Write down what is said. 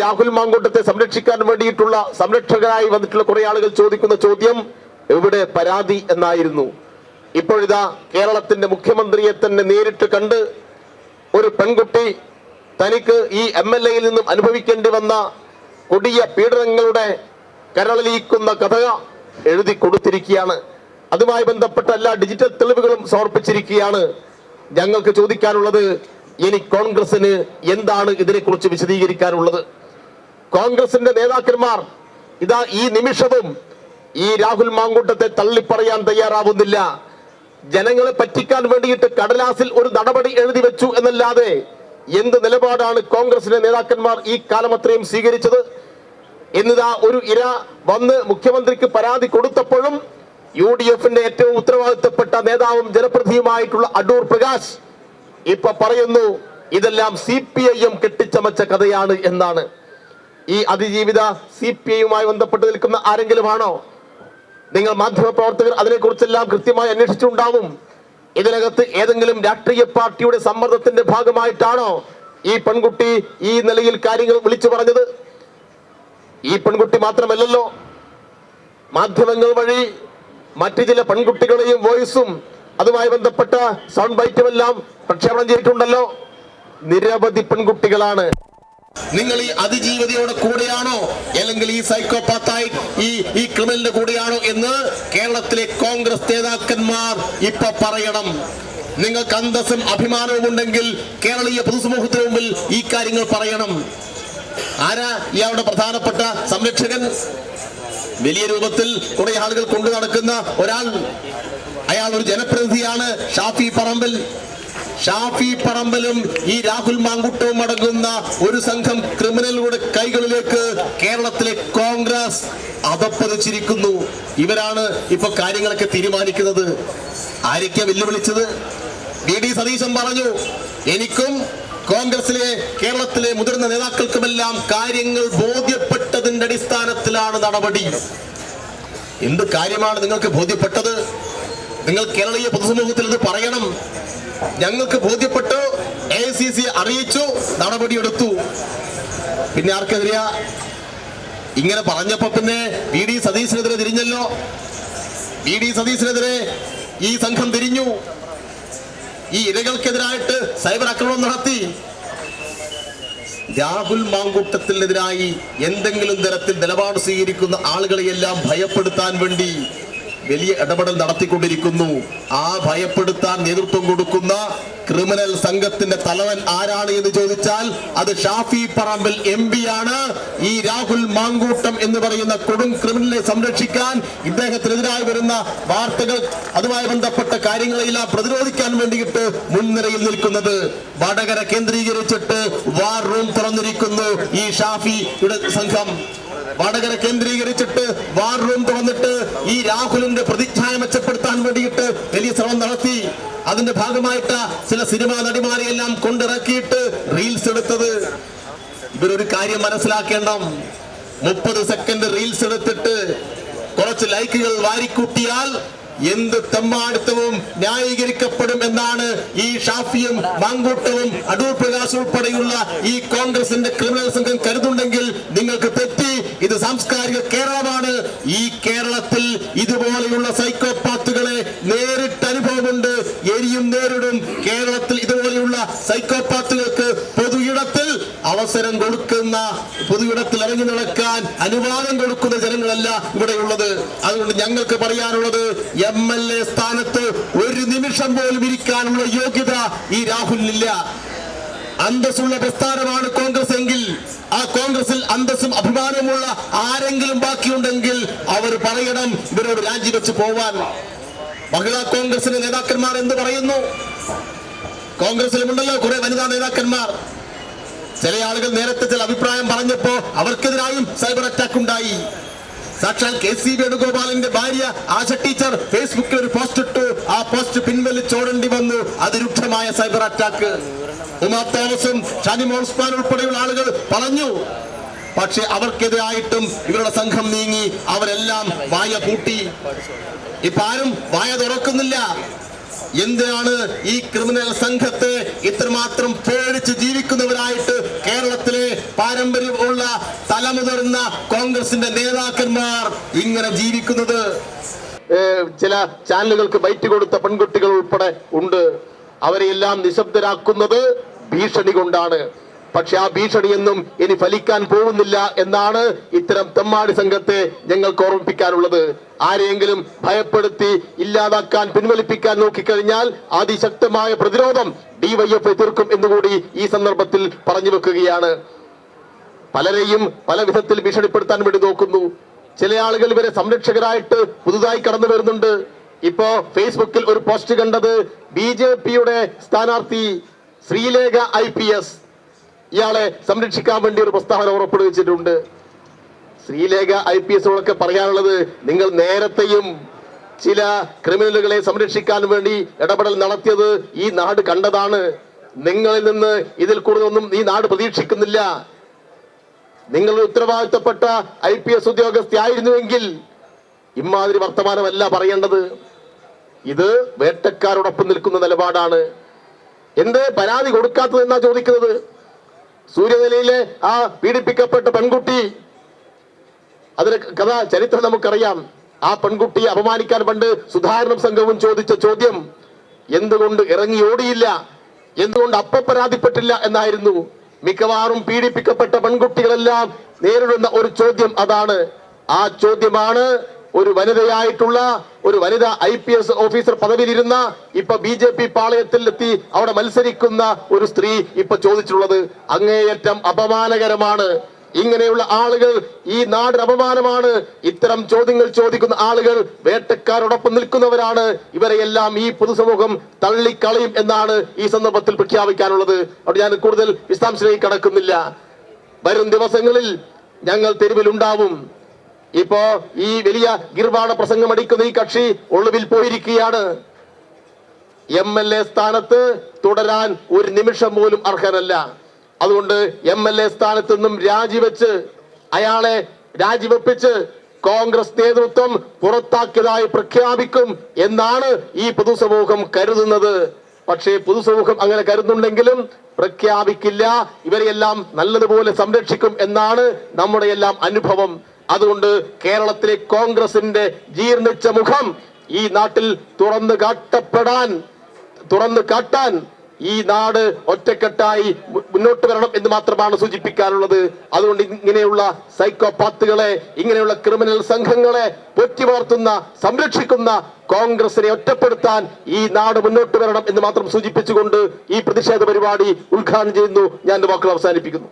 രാഹുൽ മാങ്കൂട്ടത്തെ സംരക്ഷിക്കാൻ വേണ്ടിയിട്ടുള്ള സംരക്ഷകരായി വന്നിട്ടുള്ള കുറെ ആളുകൾ ചോദിക്കുന്ന ചോദ്യം എവിടെ പരാതി എന്നായിരുന്നു. ഇപ്പോഴിതാ കേരളത്തിന്റെ മുഖ്യമന്ത്രിയെ തന്നെ നേരിട്ട് കണ്ട് ഒരു പെൺകുട്ടി തനിക്ക് ഈ എം എൽ എയിൽ നിന്നും അനുഭവിക്കേണ്ടി വന്ന കൊടിയ പീഡനങ്ങളുടെ കരളിയിക്കുന്ന കഥ എഴുതി കൊടുത്തിരിക്കുകയാണ്. അതുമായി ബന്ധപ്പെട്ട എല്ലാ ഡിജിറ്റൽ തെളിവുകളും സമർപ്പിച്ചിരിക്കുകയാണ്. ഞങ്ങൾക്ക് ചോദിക്കാനുള്ളത് ഇനി കോൺഗ്രസിന് എന്താണ് ഇതിനെക്കുറിച്ച് വിശദീകരിക്കാനുള്ളത്? കോൺഗ്രസിന്റെ നേതാക്കന്മാർ ഇതാ ഈ നിമിഷവും ഈ രാഹുൽ മാങ്കൂട്ടത്തെ തള്ളിപ്പറയാൻ തയ്യാറാവുന്നില്ല. ജനങ്ങളെ പറ്റിക്കാൻ വേണ്ടിയിട്ട് കടലാസിൽ ഒരു നടപടി എഴുതി വെച്ചു എന്നല്ലാതെ എന്ത് നിലപാടാണ് കോൺഗ്രസിന്റെ നേതാക്കന്മാർ ഈ കാലം സ്വീകരിച്ചത്? എന്നിതാ ഒരു ഇര വന്ന് മുഖ്യമന്ത്രിക്ക് പരാതി കൊടുത്തപ്പോഴും യു ഡി എഫിന്റെ ഏറ്റവും ഉത്തരവാദിത്തപ്പെട്ട നേതാവും ജനപ്രതിനിധിയുമായിട്ടുള്ള അടൂർ പ്രകാശ് ഇപ്പൊ പറയുന്നു ഇതെല്ലാം സി പി ഐ എം കെട്ടിച്ചമച്ച കഥയാണ് എന്നാണ്. ഈ അതിജീവിത സി പി ഐയുമായി ബന്ധപ്പെട്ട് നിൽക്കുന്ന ആരെങ്കിലും ആണോ നിങ്ങൾ മാധ്യമ പ്രവർത്തകർ അതിനെക്കുറിച്ചെല്ലാം കൃത്യമായി അന്വേഷിച്ചിട്ടുണ്ടാവും. ഇതിനകത്ത് ഏതെങ്കിലും രാഷ്ട്രീയ പാർട്ടിയുടെ സമ്മർദ്ദത്തിന്റെ ഭാഗമായിട്ടാണോ ഈ പെൺകുട്ടി ഈ നിലയിൽ കാര്യങ്ങൾ വിളിച്ചു പറഞ്ഞത്? ഈ പെൺകുട്ടി മാത്രമല്ലല്ലോ മാധ്യമങ്ങൾ വഴി മറ്റു ചില പെൺകുട്ടികളെയും വോയിസും അതുമായി ബന്ധപ്പെട്ട സൗണ്ട് ബൈറ്റുമെല്ലാം പ്രക്ഷേപണം ചെയ്തിട്ടുണ്ടല്ലോ. നിരവധി പെൺകുട്ടികളാണ്. നിങ്ങൾ ഈ അതിജീവിതയുടെ കൂടെയാണോ? അല്ലെങ്കിൽ ഈ സൈക്കോപാത്തായി ഈ ഈ ക്രിമിനലിന്റെ കൂടെയാണോ എന്ന് കേരളത്തിലെ കോൺഗ്രസ് നേതാക്കന്മാർ ഇപ്പൊ പറയണം. നിങ്ങൾക്ക് അന്തസ്സും അഭിമാനവും ഉണ്ടെങ്കിൽ കേരളീയ പൊതുസമൂഹത്തിന് മുമ്പിൽ ഈ കാര്യങ്ങൾ പറയണം. ആരാ ഇയാളുടെ പ്രധാനപ്പെട്ട സംരക്ഷകൻ? വലിയ രൂപത്തിൽ കുറെ ആളുകൾ കൊണ്ടു നടക്കുന്ന ഒരാൾ. അയാൾ ഒരു ജനപ്രതിനിധിയാണ് ഷാഫി പറമ്പിൽ. ഷാഫി പറമ്പലും ഈ രാഹുൽ മാങ്കുട്ടവും അടങ്ങുന്ന ഒരു സംഘം ക്രിമിനലുകളുടെ കൈകളിലേക്ക് കേരളത്തിലെ കോൺഗ്രസ് അതപ്പതിച്ചിരിക്കുന്നു. ഇവരാണ് ഇപ്പൊ കാര്യങ്ങളൊക്കെ തീരുമാനിക്കുന്നത്. ആരൊക്കെ വെല്ലുവിളിച്ചത്? വി ഡി സതീശൻ പറഞ്ഞു എനിക്കും കോൺഗ്രസിലെ കേരളത്തിലെ മുതിർന്ന നേതാക്കൾക്കുമെല്ലാം കാര്യങ്ങൾ ബോധ്യപ്പെട്ടതിന്റെ അടിസ്ഥാനത്തിലാണ് നടപടി. എന്ത് കാര്യമാണ് നിങ്ങൾക്ക് ബോധ്യപ്പെട്ടത്? നിങ്ങൾ കേരളീയ പൊതുസമൂഹത്തിൽ ഇത് പറയണം. ഞങ്ങൾക്ക് ബോധ്യപ്പെട്ടു എ സി സി അറിയിച്ചു നടപടിയെടുത്തു. പിന്നെ ആർക്കെതിരെയാ? ഇങ്ങനെ പറഞ്ഞപ്പോ പിന്നെ വി ഡി സതീശനെതിരെ തിരിഞ്ഞല്ലോ. വി ഡി സതീശനെതിരെ ഈ സംഘം തിരിഞ്ഞു. ഈ ഇരകൾക്കെതിരായിട്ട് സൈബർ ആക്രമണം നടത്തി. രാഹുൽ മാങ്കൂട്ടത്തിനെതിരായി എന്തെങ്കിലും തരത്തിൽ നിലപാട് സ്വീകരിക്കുന്ന ആളുകളെയെല്ലാം ഭയപ്പെടുത്താൻ വേണ്ടി വലിയ ഇടപെടൽ നടത്തിക്കൊണ്ടിരിക്കുന്നു. ആ ഭയപ്പെടുത്താൻ നേതൃത്വം കൊടുക്കുന്ന ക്രിമിനൽ സംഘത്തിന്റെ തലവൻ ആരാണ് എന്ന് ചോദിച്ചാൽ അത് ഷാഫി പറമ്പിൽ എം ആണ്. ഈ രാഹുൽ മാങ്കൂട്ടം എന്ന് പറയുന്ന കൊടും ക്രിമിനലിനെ സംരക്ഷിക്കാൻ ഇദ്ദേഹത്തിനെതിരായി വരുന്ന വാർത്തകൾ അതുമായി ബന്ധപ്പെട്ട കാര്യങ്ങളെല്ലാം പ്രതിരോധിക്കാൻ വേണ്ടിയിട്ട് മുൻനിരയിൽ നിൽക്കുന്നത്. വടകര കേന്ദ്രീകരിച്ചിട്ട് വാർ റൂം തുറന്നിരിക്കുന്നു ഈ ഷാഫിയുടെ സംഘം. വടകര കേന്ദ്രീകരിച്ചിട്ട് വാർ റൂം തുറന്നിട്ട് ഈ രാഹുലിന്റെ പ്രതിച്ഛായ മെച്ചപ്പെടുത്താൻ വേണ്ടിയിട്ട് വലിയ ശ്രമം നടത്തി. അതിന്റെ ഭാഗമായിട്ട് ചില സിനിമാ നടിമാരെയെല്ലാം കൊണ്ടിറക്കിയിട്ട് റീൽസ് എടുത്തത്. ഇവരൊരു കാര്യം മനസ്സിലാക്കേണ്ട. മുപ്പത് സെക്കൻഡ് റീൽസ് എടുത്തിട്ട് കുറച്ച് ലൈക്കുകൾ വാരിക്കൂട്ടിയാൽ എന്ത് തെമ്മാടുത്തവും ന്യായീകരിക്കപ്പെടും എന്നാണ് ഈ ഷാഫിയും മാങ്കൂട്ടവും അടൂർ പ്രകാശ് ഉൾപ്പെടെയുള്ള ഈ കോൺഗ്രസിന്റെ ക്രിമിനൽ സംഘം കരുതുണ്ടെങ്കിൽ അവസരം കൊടുക്കുന്ന പൊതുവിടത്തിൽ ഇറങ്ങി നടക്കാൻ അനുവാദം കൊടുക്കുന്ന ജനങ്ങളല്ല ഇവിടെയുള്ളത്. അതുകൊണ്ട് ഞങ്ങൾക്ക് പറയാനുള്ളത് എം എൽ എ സ്ഥാനത്ത് ഒരു നിമിഷം പോലും ഇരിക്കാനുള്ള യോഗ്യത ഈ രാഹുലിനില്ല. അന്തസ്സുള്ള പ്രസ്ഥാനമാണ് കോൺഗ്രസ് എങ്കിൽ ആ കോൺഗ്രസിൽ അന്തസ്സും അഭിമാനവുമുള്ള ആരെങ്കിലും ബാക്കിയുണ്ടെങ്കിൽ അവർ പറയണം ഇവരോട് രാജിവെച്ച് പോവാൻ. മഹിളാ കോൺഗ്രസിന്റെ നേതാക്കന്മാർ എന്ത് പറയുന്നു? കോൺഗ്രസിലുമുണ്ടല്ലോ കുറെ വനിതാ നേതാക്കന്മാർ. ചില ആളുകൾ നേരത്തെ ചില അഭിപ്രായം പറഞ്ഞപ്പോ അവർക്കെതിരായും സൈബർ അറ്റാക്ക് ഉണ്ടായി. സാക്ഷാൽ കെ സി വേണുഗോപാലിന്റെ ഭാര്യ ആശ ടീച്ചർ ഫേസ്ബുക്കിൽ ഒരു പോസ്റ്റ് ഇട്ടു. ആ പോസ്റ്റ് പിൻവലിച്ചോടേണ്ടി വന്നു. അതിരൂക്ഷമായ സൈബർ അറ്റാക്ക്. ഉമാ തോമസും ഷാനിമോൾ ഉസ്മാൻ ഉൾപ്പെടെയുള്ള ആളുകൾ പറഞ്ഞു. പക്ഷെ അവർക്കെതിരായിട്ടും ഇവരുടെ സംഘം നീങ്ങി അവരെല്ലാം വായ പൂട്ടി. ഇപ്പൊ ആരും വായ തുറക്കുന്നില്ല. എന്തിനാണ് ഈ ക്രിമിനൽ സംഘത്തെ ഇത്രമാത്രം പേടിച്ച് ജീവിക്കുന്നവരായിട്ട് കേരളത്തിലെ പാരമ്പര്യമുള്ള തലമുതിർന്ന കോൺഗ്രസിന്റെ നേതാക്കന്മാർ ഇങ്ങനെ ജീവിക്കുന്നത്? ചില ചാനലുകൾക്ക് ബൈറ്റ് കൊടുത്ത പെൺകുട്ടികൾ ഉൾപ്പെടെ ഉണ്ട്. അവരെയെല്ലാം നിശബ്ദരാക്കുന്നത് ഭീഷണി കൊണ്ടാണ്. പക്ഷെ ആ ഭീഷണിയൊന്നും ഇനി ഫലിക്കാൻ പോകുന്നില്ല എന്നാണ് ഇത്തരം തെമ്മാടി സംഘത്തെ ഞങ്ങൾക്ക് ഓർമ്മിപ്പിക്കാനുള്ളത്. ആരെയെങ്കിലും ഭയപ്പെടുത്തി ഇല്ലാതാക്കാൻ പിൻവലിപ്പിക്കാൻ നോക്കിക്കഴിഞ്ഞാൽ അതിശക്തമായ പ്രതിരോധം ഡിവൈഎഫ് തീർക്കും എന്നുകൂടി ഈ സന്ദർഭത്തിൽ പറഞ്ഞു വെക്കുകയാണ്. പലരെയും പല വിധത്തിൽ ഭീഷണിപ്പെടുത്താൻ വേണ്ടി നോക്കുന്നു. ചില ആളുകൾ ഇവരെ സംരക്ഷകരായിട്ട് പുതുതായി കടന്നു വരുന്നുണ്ട്. ഇപ്പോ ഫേസ്ബുക്കിൽ ഒരു പോസ്റ്റ് കണ്ടത് ബി ജെ പിയുടെ സ്ഥാനാർത്ഥി ശ്രീലേഖ ഐ പി എസ് ഇയാളെ സംരക്ഷിക്കാൻ വേണ്ടി ഒരു പ്രസ്താവന പുറപ്പെടുവിച്ചിട്ടുണ്ട്. ശ്രീലേഖ ഐ പി എസുകളൊക്കെ പറയാനുള്ളത് നിങ്ങൾ നേരത്തെയും ചില ക്രിമിനലുകളെ സംരക്ഷിക്കാൻ വേണ്ടി ഇടപെടൽ നടത്തിയത് ഈ നാട് കണ്ടതാണ്. നിങ്ങളിൽ നിന്ന് ഇതിൽ കൂടുതലൊന്നും ഈ നാട് പ്രതീക്ഷിക്കുന്നില്ല. നിങ്ങൾ ഉത്തരവാദിത്തപ്പെട്ട ഐ പി എസ് ഉദ്യോഗസ്ഥയായിരുന്നുവെങ്കിൽ ഇമാതിരി വർത്തമാനമല്ല പറയേണ്ടത്. ഇത് വേട്ടക്കാരോടൊപ്പം നിൽക്കുന്ന നിലപാടാണ്. എന്ത് പരാതി കൊടുക്കാത്തത് എന്നാ ചോദിക്കുന്നത്? സൂര്യനിലയിലെ ആ പീഡിപ്പിക്കപ്പെട്ട പെൺകുട്ടി അതിന് കഥ ചരിത്രം നമുക്കറിയാം. ആ പെൺകുട്ടിയെ അപമാനിക്കാൻ പണ്ട് സുധാകരണം സംഘവും ചോദിച്ച ചോദ്യം എന്തുകൊണ്ട് ഇറങ്ങി ഓടിയില്ല? എന്തുകൊണ്ട് അപ്പ പരാതിപ്പെട്ടില്ല? എന്നായിരുന്നു. മിക്കവാറും പീഡിപ്പിക്കപ്പെട്ട പെൺകുട്ടികളെല്ലാം നേരിടുന്ന ഒരു ചോദ്യം അതാണ്. ആ ചോദ്യമാണ് ഒരു വനിതയായിട്ടുള്ള ഒരു വനിത ഐ പി എസ് ഓഫീസർ പദവിയിലിരുന്ന ഇപ്പൊ ബി ജെ പി പാളയത്തിൽ എത്തി അവിടെ മത്സരിക്കുന്ന ഒരു സ്ത്രീ ഇപ്പൊ ചോദിച്ചിട്ടുള്ളത് അങ്ങേയറ്റം അപമാനകരമാണ്. ഇങ്ങനെയുള്ള ആളുകൾ ഈ നാട് അപമാനമാണ്. ഇത്തരം ചോദ്യങ്ങൾ ചോദിക്കുന്ന ആളുകൾ വേട്ടക്കാരോടൊപ്പം നിൽക്കുന്നവരാണ്. ഇവരെയെല്ലാം ഈ പൊതുസമൂഹം തള്ളിക്കളയും എന്നാണ് ഈ സന്ദർഭത്തിൽ പ്രഖ്യാപിക്കാനുള്ളത്. അവിടെ ഞാൻ കൂടുതൽ വിശദാംശത്തിലേക്ക് കടക്കുന്നില്ല. വരും ദിവസങ്ങളിൽ ഞങ്ങൾ തെരുവിലുണ്ടാവും. ഇപ്പോ ഈ വലിയ ഗിർവാണ പ്രസംഗം അടിക്കുന്ന ഈ കക്ഷി ഒളിവിൽ പോയിരിക്കുകയാണ്. എം എൽ എ സ്ഥാനത്ത് തുടരാൻ ഒരു നിമിഷം പോലും അർഹനല്ല. അതുകൊണ്ട് എം എൽ എ സ്ഥാനത്ത് നിന്നും രാജിവെച്ച് അയാളെ രാജിവെപ്പിച്ച് കോൺഗ്രസ് നേതൃത്വം പുറത്താക്കിയതായി പ്രഖ്യാപിക്കും എന്നാണ് ഈ പൊതുസമൂഹം കരുതുന്നത്. പക്ഷേ പൊതുസമൂഹം അങ്ങനെ കരുതുന്നുണ്ടെങ്കിലും പ്രഖ്യാപിക്കില്ല. ഇവരെയെല്ലാം നല്ലതുപോലെ സംരക്ഷിക്കും എന്നാണ് നമ്മുടെ എല്ലാം അനുഭവം. അതുകൊണ്ട് കേരളത്തിലെ കോൺഗ്രസിന്റെ ജീർണിച്ച മുഖം ഈ നാട്ടിൽ തുറന്നു കാട്ടപ്പെടാൻ തുറന്നു കാട്ടാൻ ഈ നാട് ഒറ്റക്കെട്ടായി മുന്നോട്ട് വരണം എന്ന് മാത്രമാണ് സൂചിപ്പിക്കാനുള്ളത്. അതുകൊണ്ട് ഇങ്ങനെയുള്ള സൈക്കോപാത്തുകളെ ഇങ്ങനെയുള്ള ക്രിമിനൽ സംഘങ്ങളെ പൊറ്റി വളർത്തുന്ന സംരക്ഷിക്കുന്ന കോൺഗ്രസിനെ ഒറ്റപ്പെടുത്താൻ ഈ നാട് മുന്നോട്ട് വരണം എന്ന് മാത്രം സൂചിപ്പിച്ചുകൊണ്ട് ഈ പ്രതിഷേധ പരിപാടി ഉദ്ഘാടനം ചെയ്യുന്നു. ഞാൻ വാക്കുകൾ അവസാനിപ്പിക്കുന്നു.